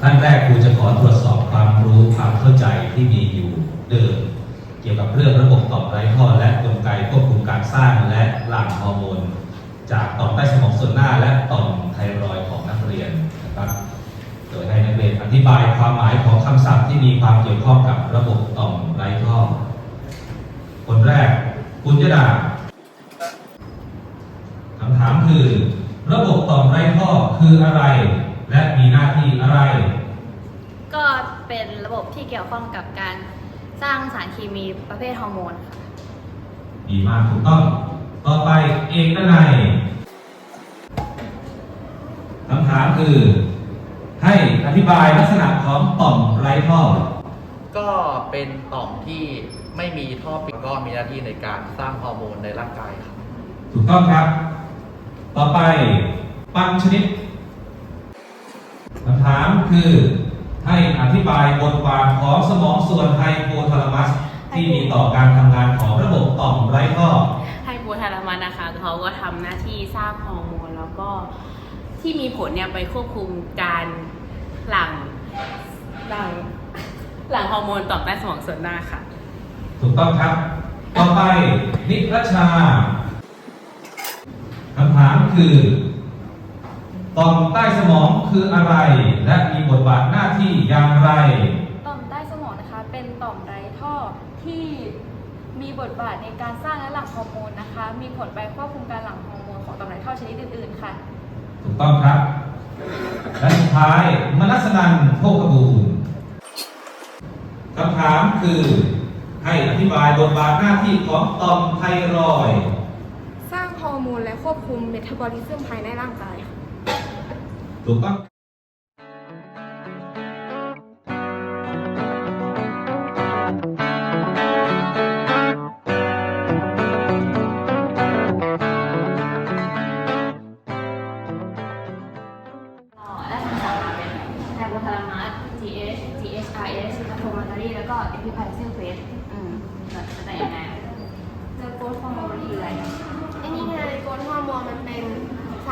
ขั้นแรกครูจะขอตรวจสอบความรู้ความเข้าใจที่มีอยู่เดิม เกี่ยวกับเรื่องระบบต่อมไร้ท่อและกลไกควบคุมการสร้างและหลั่งฮอร์โมนจากต่อมใต้สมองส่วนหน้าและต่อมไทรอยของนักเรียนนะครับ โดยให้นักเรียนอธิบายความหมายของคำศัพท์ที่มีความเกี่ยวข้องกับระบบต่อมไร้ท่อ คนแรกคุณยดาคำถามคือ ระบบต่อมไร้ท่อคืออะไร และมีหน้าที่อะไร ก็เป็นระบบที่เกี่ยวข้องกับการสร้างสารเคมีประเภทฮอร์โมนค่ะดีมากถูกต้อง ต่อไปเอกนัยคำถามคือ ให้อธิบายลักษณะของต่อมไร้ท่อ ก็เป็นต่อมที่ไม่มีท่อปิดก็มีหน้าที่ในการสร้างฮอร์โมนในร่างกายครับ ถูกต้องครับ ต่อไป ปังชนิด คำถามคือ ให้อธิบายบทบาทของสมองส่วนไฮโปทาลามัส ที่มีต่อการทำงานของระบบต่อมไร้ท่อไฮโปทาลามัสนะคะเขาก็ทำหน้าที่สร้างฮอร์โมนแล้วก็ที่มีผลเนี่ยไปควบคุมการหลั่งหลั่งหลั่งฮอร์โมนต่อมใต้สมองส่วนหน้าค่ะ ถูกต้องครับ ต่อไปนิรชาคำถามคือ ต่อมใต้สมองคืออะไร และมีบทบาทหน้าที่อย่างไร ต่อมใต้สมองนะคะเป็นต่อมไร้ท่อที่มีบทบาทในการสร้างและหลั่งฮอร์โมนนะคะ มีผลไปควบคุมการหลั่งฮอร์โมนของต่อมไร้ท่อชนิดอื่นๆค่ะ ถูกต้องครับ และสุดท้ายมนัสนันโภคบูรณ์คำถามคือให้อธิบายบทบาทหน้าที่ของต่อมไทรอยด์สร้างฮอร์โมนและควบคุมเมตาบอลิซึมภายในร่างกายค่ะ ถูก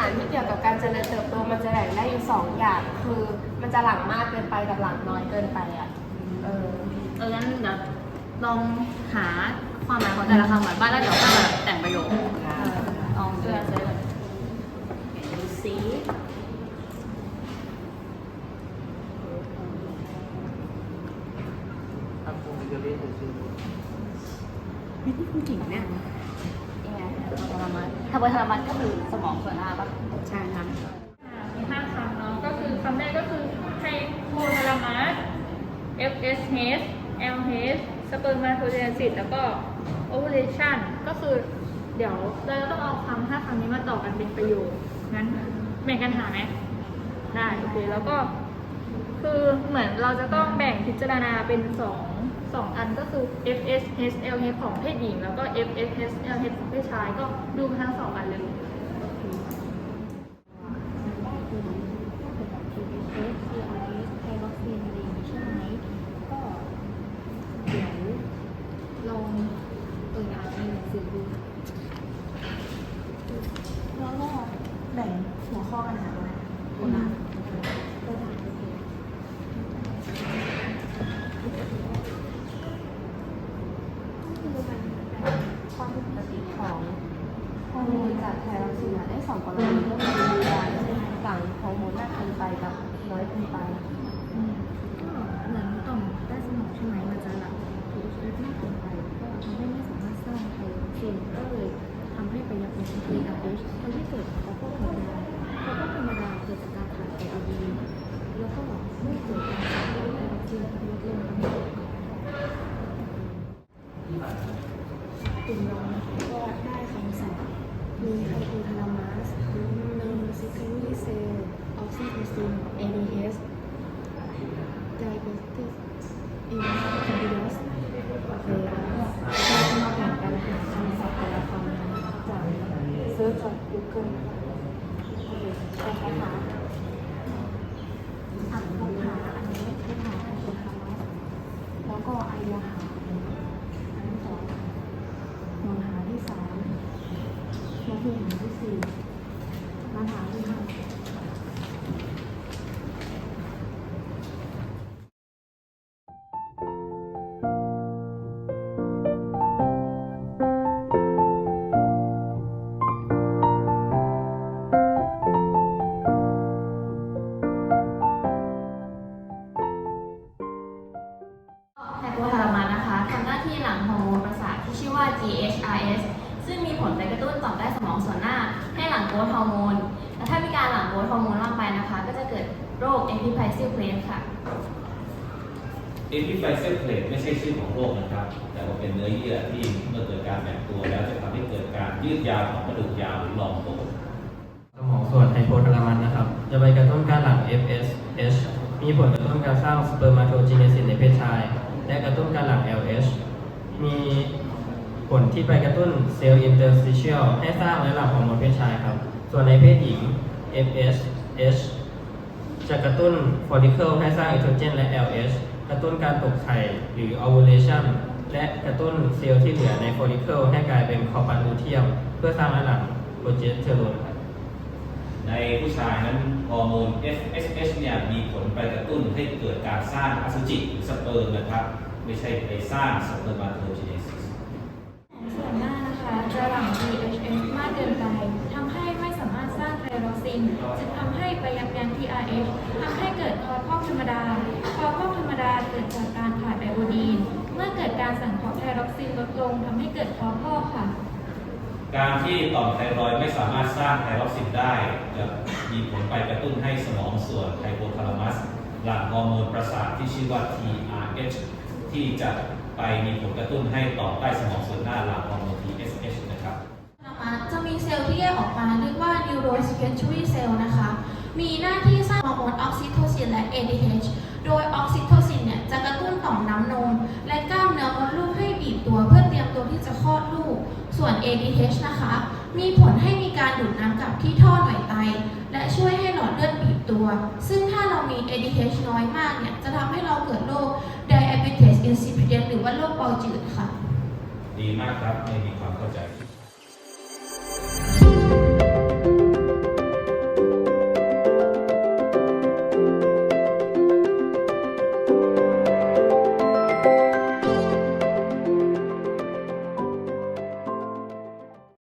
ารที่เกี่ยวกับการเจริญเติบโตมันจะแบ่งได้อยู่สองอย่าง คือมันจะหลั่งมากเกินไปกับหลั่งน้อยเกินไปอะเออเอองั้นเดี๋ยวลองหาความหมายของแต่ละคำหมายบ้างแล้วเดี๋ยวก็แบบแต่งประโยคลองดูดูซิจริงเนี่ยยังไงไฮโป ทาลามัสไฮโปทาลามัสก็คือสมองส่วนหน้าปะใช่ค่ะมีห้าคำเนาะก็คือคำแรกก็คือไฮโพทาลามัส FSH LH สเปิร์มาโทเจนซิสแล้วก็ ovulation ก็คือเดี๋ยวเราจะต้องเอาคำห้าคำนี้มาต่อกันเป็นประโยคงั้นแบ่งกันหาไหมได้โอเคแล้วก็ คือเหมือนเราจะต้องแบ่งพิจารณาเป็นสองสองอันก็คือ FSH LH ของเพศหญิง แล้วก็ FSH LH ของเพศชายก็ดูทั้งสองอันเลย ลองเปิดอ่านในหนังสือดูแล้วก็แบ่งหัวข้อกันหาว่าคนละก็ได้โอเค คือมันเป็นความผิดปกติ ของฮอร์โมนจากไทรอยด์สูงได้สองกรณีก็คือการหลั่งฮอร์โมนมากเกินไปกับน้อยเกินไปก็เหมือนต่อมใต้สมองใช่ไหมมันจะหลั่ง pH มากเกินไปก็ทำให้ไม่สามารถสร้างไทโรซีนก็เลยทำให้ไประหยัดใน pH ทำให้เกิดคอพวกธรรมดาคอพวกธรรมดาเกิดจากการขาดไอโอดีแล้วก็เมื่อเกิดการสร้างไทโรซีนลดลงทั้งหมดกลุ่มเราก็ได้คำศัพท์ มีไฮโปทาลามัสเนอร์ซิคารีเซลออกซิโทซิน ADH diabetic insipidus โอเคเราจะมาแบ่งกันหาคำศัพท์แต่ละคำจากเซิร์ชจาก Google โอเคใช่ไหมคะอะเราหาอันนี้ที่หาไฮโปทาลามัสแล้วก็ไอวาหาอันที่สองมองหาที่สาม มาที่หาที่สี่มาถา ของส่วนหน้าให้หลั่งโกรทฮอร์โมน และถ้ามีการหลั่งโกรทฮอร์โมนล่างไปนะคะ ก็จะเกิดโรคเอพิไพซิลเพลสค่ะเอพิไฟเซอร์เพลทไม่ใช่ชื่อของโรคนะครับ แต่ว่าเป็นเนื้อเยื่อที่เมื่อเกิดการแบ่งตัวแล้วจะทำให้เกิดการยืดยาวของกระดูกยาวหรือหลอมโตสมองส่วนไฮโปทาลามัสนะครับ จะไปกระตุ้นการหลั่ง FSH มีผลกระตุ้นการสร้างสเปอร์มาโทจีเนซินในเพศชาย และกระตุ้นการหลั่ง LH มี ผลที่ไปกระตุ้นเซลล์อินเตอร์สติเชียลให้สร้างและหลั่งฮอร์โมนเพศชายครับ ส่วนในเพศหญิง FSH จะกระตุ้นฟอลิเคิลให้สร้างเอสโตรเจนและ LH กระตุ้นการตกไข่หรือ ovulation และกระตุ้นเซลล์ที่เหลือในฟอลิเคิลให้กลายเป็นคอปันูเทียม เพื่อสร้างและหลั่งโปรเจสเตอโรนครับในผู้ชายนั้นฮอร์โมน FSH เนี่ยมีผลไปกระตุ้นให้เกิดการสร้างอสุจิหรือสเปิร์มนะครับ ไม่ใช่ไปสร้างสเปอร์มาโทจิเนซิสส่วนหน้านะคะจะหลั่ง DHS มากเกินไปทำให้ไม่สามารถสร้างไทโรซิน จึงทำให้ไปยับยั้ง TRH ทำให้เกิดคอพอกธรรมดา คอพอกธรรมดาเกิดจากการขาดไอโอดีน เมื่อเกิดการสั่งเคราะห์ไทโรซินลดลงทำให้เกิดคอพอกค่ะ การที่ต่อมไทรอยด์ไม่สามารถสร้างไทรอกซินได้จะมีผลไปกระตุ้นให้สมองส่วนไฮโปทาลามัสหลั่งฮอร์โมนประสาทที่ชื่อว่า TRH ที่จะ ไปมีผลกระตุ้นให้ต่อใต้สมองส่วนหน้าหลังฮอร์โมน TSH นะครับนะคะจะมีเซลล์ที่แยกออกมาเรียกว่า neurosecretory cell นะคะ มีหน้าที่สร้างฮอร์โมนออกซิโทซินและ ADH โดยออกซิโทซินเนี่ยจะกระตุ้นต่อมน้ำนม และกล้ามเนื้อมดลูกให้บีบตัวเพื่อเตรียมตัวที่จะคลอดลูก ส่วน ADH นะคะ มีผลให้มีการดูดน้ำกลับที่ท่อหน่วยไต และช่วยให้หลอดเลือดบีบตัว ซึ่งถ้าเรามี ADH น้อยมากเนี่ยจะทำให้เราเกิดโรค diabetes insipidus หรือ ว่าโรคเบาจืดค่ะ ดีมากครับไม่มีความเข้าใจ